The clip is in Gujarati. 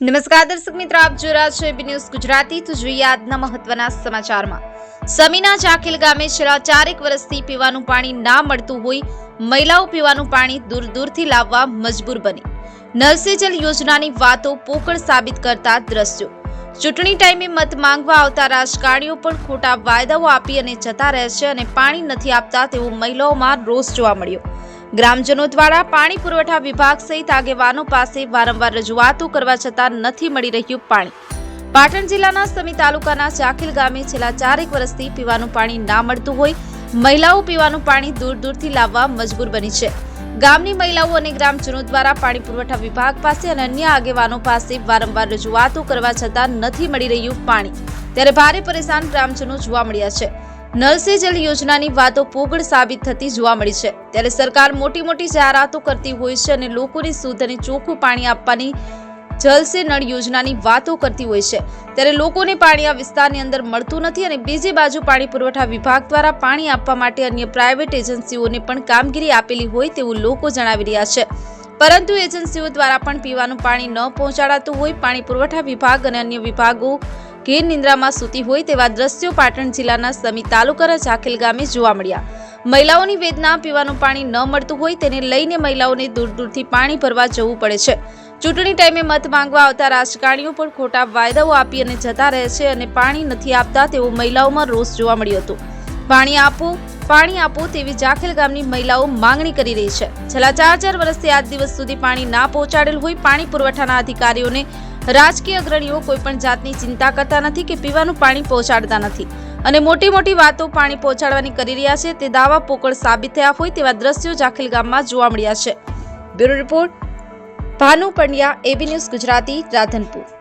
નમસ્કાર દર્શક મિત્રો, આપ જોઈ રહ્યા છો એબી ન્યૂઝ ગુજરાતી. તો જોઈએ આજના મહત્વના સમાચારમાં. સમીના ચાખીલ ગામે છેલ્લા ચારેક વર્ષથી પીવાનું પાણી ના મળતું હોય, મહિલાઓ પીવાનું પાણી દૂર દૂરથી લાવવા મજબૂર બની. નલ સે જલ યોજનાની વાતો પોકળ સાબિત કરતા દ્રશ્યો. ચૂંટણી ટાઈમે મત માંગવા આવતા રાજકારણીઓ પણ ખોટા વાયદાઓ આપી અને જતા રહે છે અને પાણી નથી આપતા તેવો મહિલાઓમાં રોષ જોવા મળ્યો. ગ્રામજનો દ્વારા પાણી પુરવઠા વિભાગ સહિત આગેવાનો પાસે વારંવાર રજૂઆતો કરવા છતાં નથી મળી રહ્યું પાણી. પાટણ જિલ્લાના સમી તાલુકાના ચાખીલ ગામે છેલ્લા ચારેક વર્ષથી પીવાનું પાણી ના મળતું હોય, મહિલાઓ પીવાનું પાણી દૂર દૂરથી લાવવા મજબૂર બની છે. ગામની મહિલાઓ અને ગ્રામજનો દ્વારા પાણી પુરવઠા વિભાગ પાસે અને અન્ય આગેવાનો પાસે વારંવાર રજૂઆતો કરવા છતાં નથી મળી રહ્યું પાણી. ત્યારે ભારે પરેશાન ગ્રામજનો જોવા મળ્યા છે. નલ સે જલ યોજનાની વાતો પોગળ સાબિત થતી જોવા મળી છે. ત્યારે સરકાર મોટી મોટી જાહેરાતો કરતી હોય છે અને લોકોને શુદ્ધ અને ચોખ્ખું પાણી આપવાની જલ સે નળ યોજનાની વાતો કરતી હોય છે. ત્યારે લોકોને પાણી આ વિસ્તારની અંદર મળતું નથી અને બીજી બાજુ પાણી પુરવઠા વિભાગ દ્વારા પાણી આપવા માટે અન્ય પ્રાઇવેટ એજન્સીઓને પણ કામગીરી આપેલી હોય તેવું લોકો જણાવી રહ્યા છે. પરંતુ એજન્સીઓ દ્વારા પણ પીવાનું પાણી ન પહોંચાડાતું હોય, પાણી પુરવઠા વિભાગ અને અન્ય વિભાગો ઘેર નિંદ્રામાં સૂતી હોય તેવા દ્રશ્યો પાટણ જિલ્લાના સમી તાલુકાના ઝાખેલ ગામે જોવા મળ્યા. મહિલાઓની વેદના, પીવાનું પાણી ન મળતું હોય તેને લઈને મહિલાઓને દૂર દૂરથી પાણી ભરવા જવું પડે છે. ચૂંટણી ટાઈમે મત માંગવા આવતા રાજકારણીઓ પણ ખોટા વાયદાઓ આપી અને જતા રહે છે અને પાણી નથી આપતા તેવો મહિલાઓમાં રોષ જોવા મળ્યો હતો. પાણી આપો પાણી આપો તેવી જાખેલ ગામની મહિલાઓ માંગણી કરી રહી છે. છેલ્લા ચાર ચાર વર્ષથી આજ દિવસ સુધી પાણી ના પહોંચાડેલ હોય પાણી પુરવઠાના અધિકારીઓને રાજકીય અગ્રણીઓ કોઈ પણ જાતની ચિંતા કરતા નથી કે પીવાનું પાણી પહોંચાડતા નથી. અને મોટી મોટી વાતો પાણી પહોંચાડવાની કરી રહ્યા છે, તે દાવા પોકળ સાબિત થયા હોય તેવા દ્રશ્યો જાખેલ ગામમાં જોવા મળ્યા છે. Bureau Bhanu Pandya, AB news Gujarati, Radhanpur.